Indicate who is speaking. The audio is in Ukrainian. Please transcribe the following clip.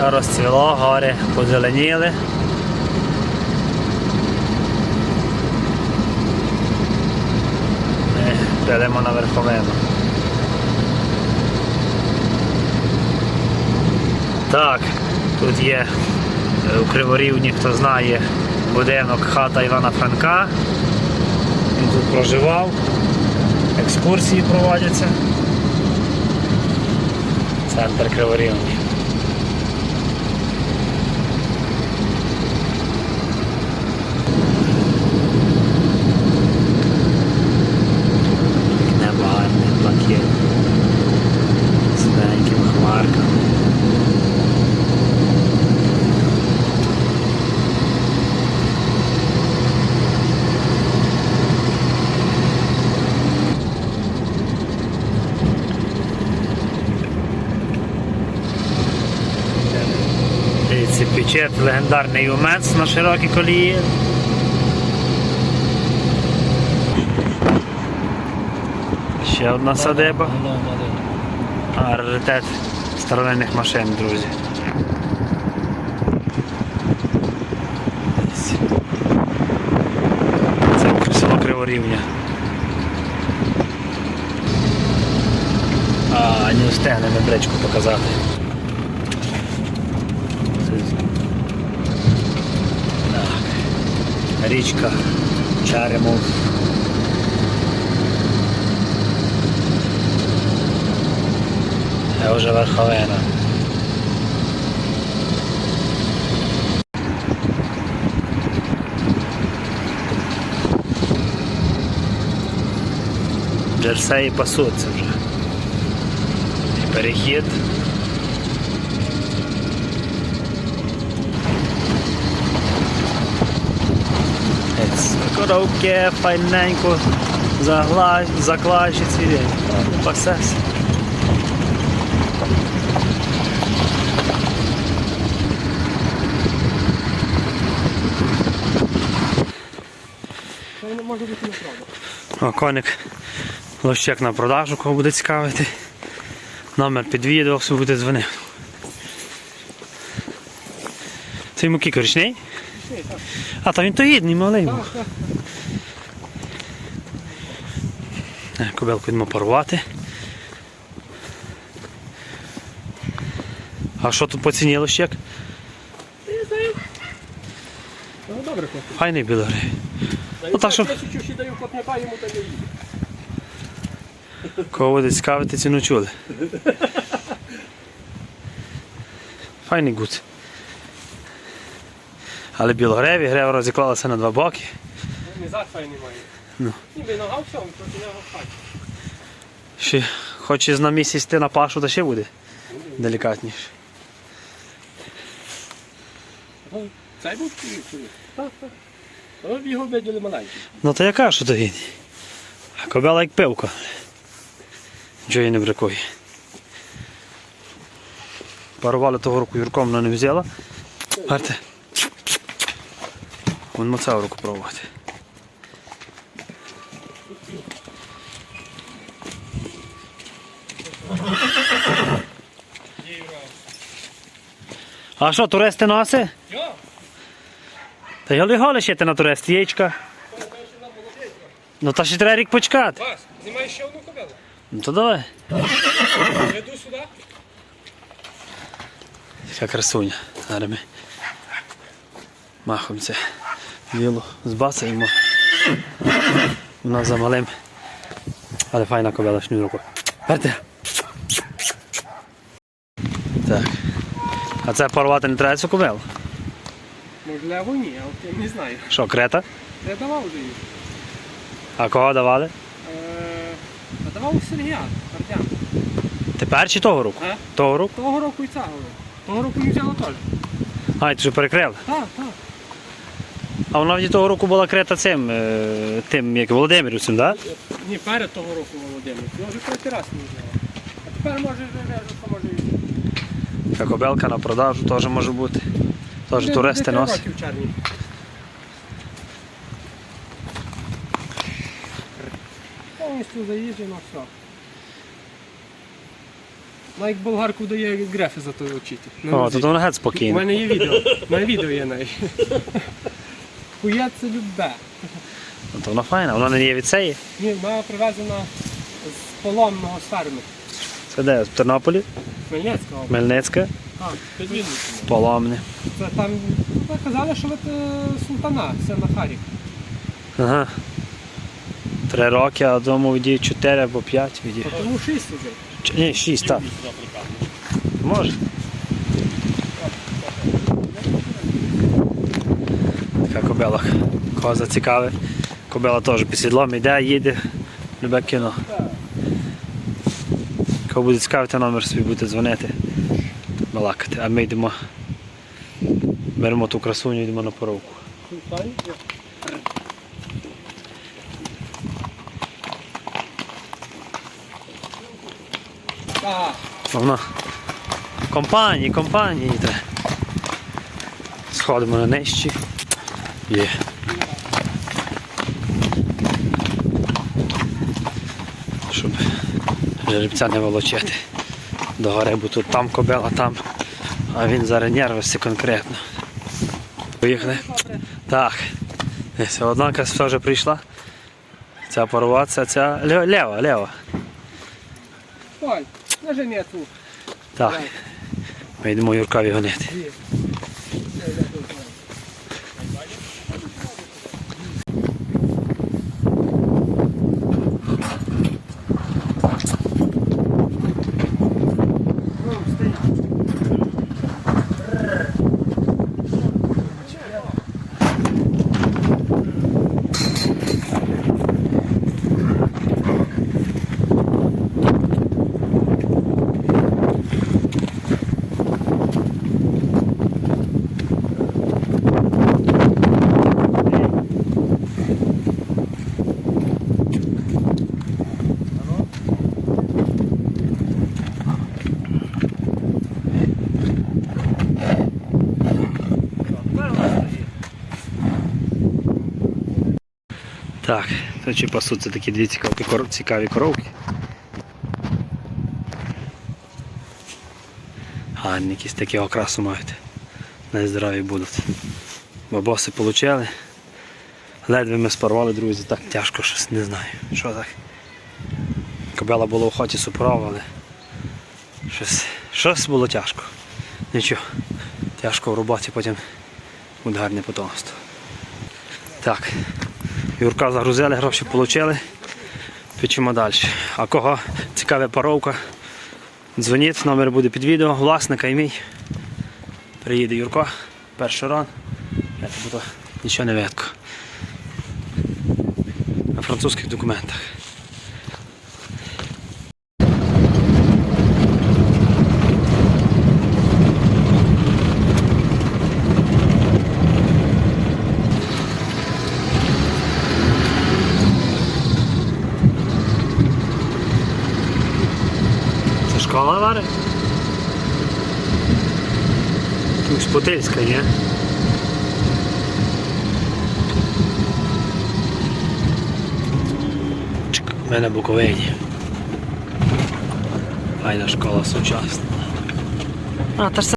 Speaker 1: Розцвіло, гори позеленіли. Ми йдемо на верховину. Так, тут є е, у Криворівні, хто знає, будинок хата Івана Франка. Він тут проживав. Екскурсії проводяться. Центр Криворівні. Дивіться, легендарний юмець на широкій колії. Ще одна садиба. Раритет старовинних машин, друзі. Це село Криворівня. А, не встигнемо бричку показати. Так. Річка Чаремов. Це вже верховина. Джерсеї пасуться вже. І перехід. Коровки файненько заклажі ці пасеться.
Speaker 2: Може бути.
Speaker 1: О, коник лощек на продажу, кого буде цікавити. Номер під буде дзвонити. Це йому кілька річний? А, то він то гідний, малий. був. Е, йдемо парувати. А що тут по ціні лощек?
Speaker 2: Не знаю. Ну, добре, хлопці.
Speaker 1: Файний білорий.
Speaker 2: Даю
Speaker 1: Ну, так що-
Speaker 2: тисячу ще даю копняка, йому та не їде.
Speaker 1: Кого буде цікавити, ціну чули. Файний гуц. Але білогреві, грева розіклалася на два боки.
Speaker 2: Не файний має.
Speaker 1: Ну.
Speaker 2: Ніби нога в всьому, проти нього впасть.
Speaker 1: Ще хоче на місяць йти на пашу, то ще буде делікатніше.
Speaker 2: Ну, Цей був чоловік. Так, так. Ну, його виділи маленький.
Speaker 1: Ну то яка що то він? А Кобела як пивка. Нічого їй не бракує. Парували того року Юрком, вона не взяла. Гарте. Вон моцав руку пробувати. А що, туристи носи? Та я легко лишити на турист, яєчка. Ну та ще треба рік почекати.
Speaker 2: Вас, знімаєш ще одну кобилу?
Speaker 1: Ну то давай.
Speaker 2: Я йду сюди.
Speaker 1: Яка красуня. Зараз ми махом це збацаємо. Вона за малим. Але файна кобила шнюрку. Перте. Так. А це порвати не треба цю кобилу?
Speaker 2: Можливо, ні, а от я не знаю.
Speaker 1: Що, крета?
Speaker 2: Я давав вже її.
Speaker 1: А кого давали?
Speaker 2: Е, А давав Сергія, Артем.
Speaker 1: Тепер чи того року? Того року?
Speaker 2: Того року і цього року. Того року не взяла теж.
Speaker 1: А, і ти вже перекрили.
Speaker 2: Так, так.
Speaker 1: А вона від того року була крета цим, е, тим, як Володимирівцем, так? Да?
Speaker 2: Ні, перед того року Володимир. Я вже третій раз не взяла. А тепер може вже може.
Speaker 1: Така кобелка на продажу теж може бути. Теж
Speaker 2: Де-
Speaker 1: туристи
Speaker 2: три
Speaker 1: носять.
Speaker 2: роки в червні. Повністю заїжджено все. Вона болгарку дає грефи за то вчити.
Speaker 1: О, тут воно геть
Speaker 2: У мене є відео. У мене відео є неї. Хуя це любе.
Speaker 1: Тут воно файне, воно не є від цієї.
Speaker 2: Ні, вона привезена з полонного з ферми.
Speaker 1: Це де? В Тернополі,
Speaker 2: Хмельницького.
Speaker 1: Хмельницька,
Speaker 2: А, під Вінницею.
Speaker 1: Поломне.
Speaker 2: Це там ви казали, що це султана, це на Харі.
Speaker 1: Ага. Три роки, а дому віді чотири або п'ять віді.
Speaker 2: Тому шість уже.
Speaker 1: Чи- Ні, шість, так. Може. Така кобила. Кого зацікавить. Кобила теж під сідлом йде, їде. Любе кіно. Кого буде цікавити, номер собі буде дзвонити. Балакати. А ми йдемо. Беремо ту красуню і йдемо на поровку. Воно. Компанії, компанії. Сходимо на нижчі. Є. Щоб жеребця не волочити. До гори, бо тут там кобила, там. А він зараз нервився конкретно. Поїхали. Так. Одна краса вже прийшла. Ця порватися, ця лє- лєва, лєва.
Speaker 2: Оль, на женету.
Speaker 1: Так. Ми йдемо Юркові гонити. Так, то чи пасуться такі дві цікаві, цікаві коровки. Гарні якісь такі окрасу мають. Найздорові будуть. Бабоси получали. Ледве ми спарвали, друзі, так тяжко щось, не знаю. Що так? Кобела була в хоті суперова, але щось, щось було тяжко. Нічого. Тяжко в роботі, потім буде гарне потомство. Так. Юрка загрузили, гроші отримали. Печемо далі. А кого цікава паровка, дзвоніть, номер буде під відео, власника і мій. Приїде Юрко, перший ран. Я буду нічого не видко. На французьких документах. Школа Вари? Тут Шпотильська? Чик, в мене Буковині. Файна школа сучасна. А, та ж